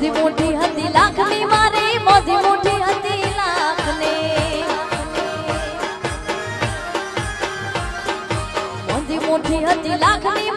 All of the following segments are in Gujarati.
મોજી મોટી હતી લાખની મારી મોજી મોટી હતી લાખની. મોજી મોટી હતી લાખની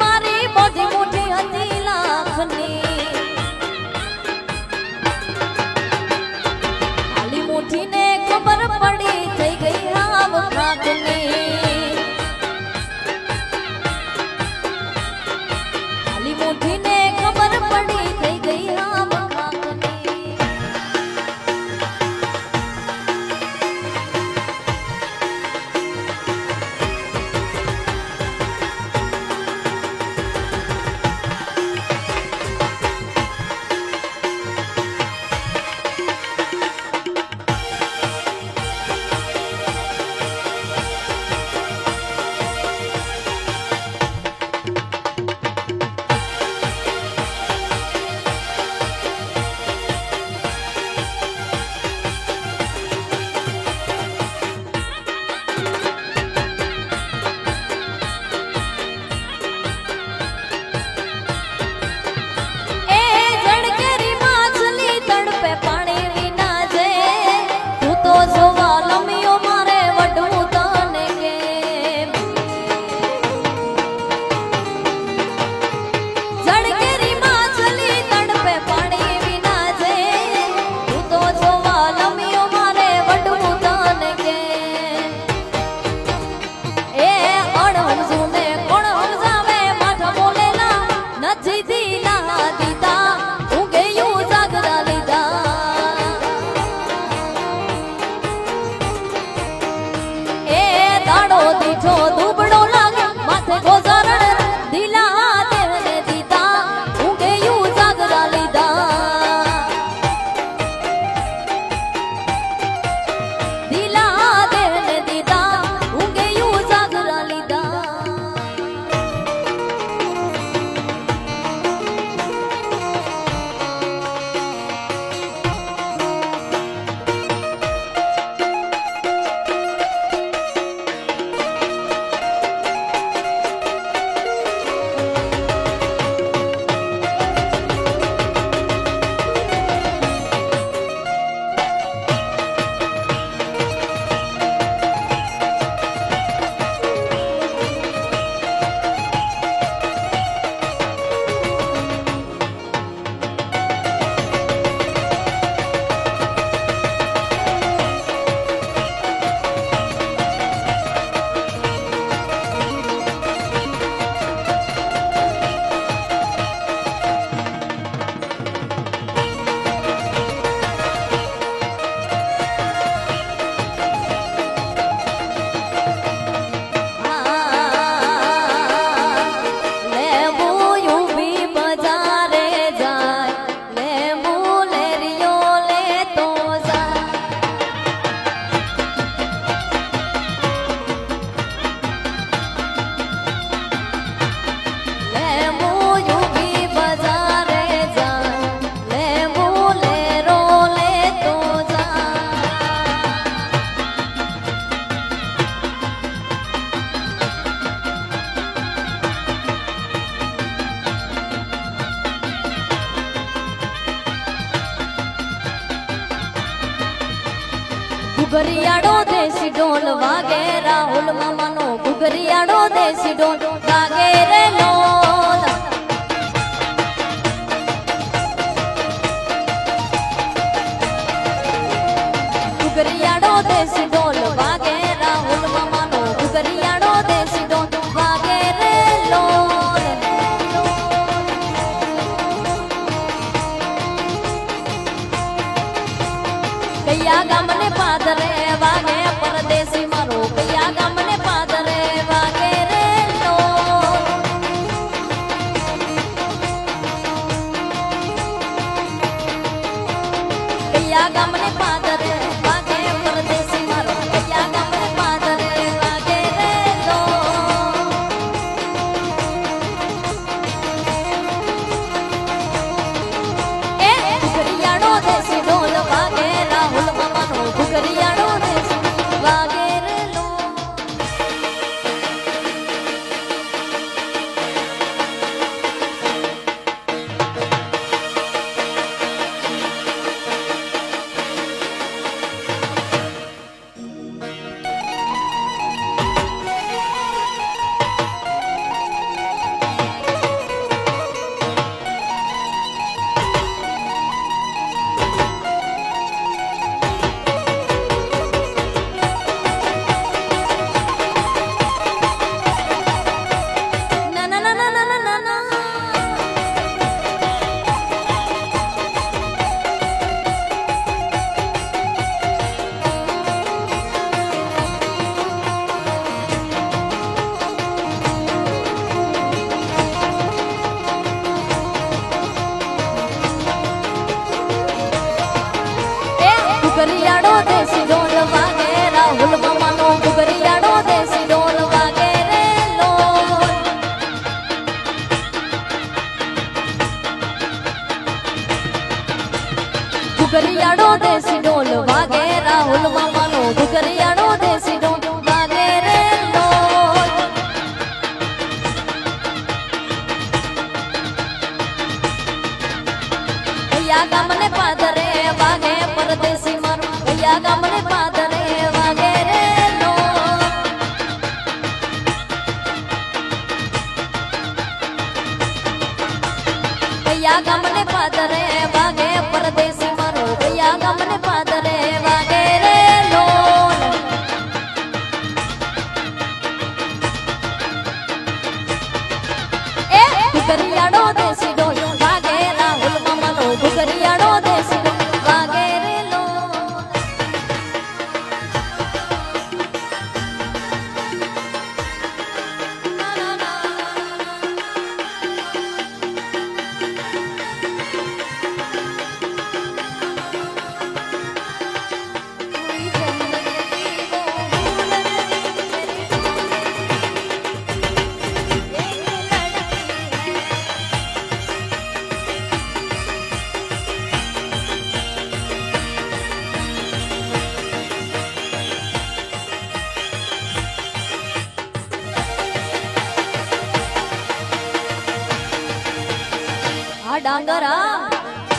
ઘુઘરિયાળો દેશી ઢોલ વાગે, રાહુલ મામાનો ઘુઘરિયાળો દેશી ઢોલ વાગે રે લોલ ઘુઘરિયાળો દેશી ઢોલ કયા ગામને પાદરે વાગે પરદેશી મારો કયા ગામને પાદરે વાગે રે લો કયા ગલી લાડો દેશી ઢોલ વાગે રાહુલ મામા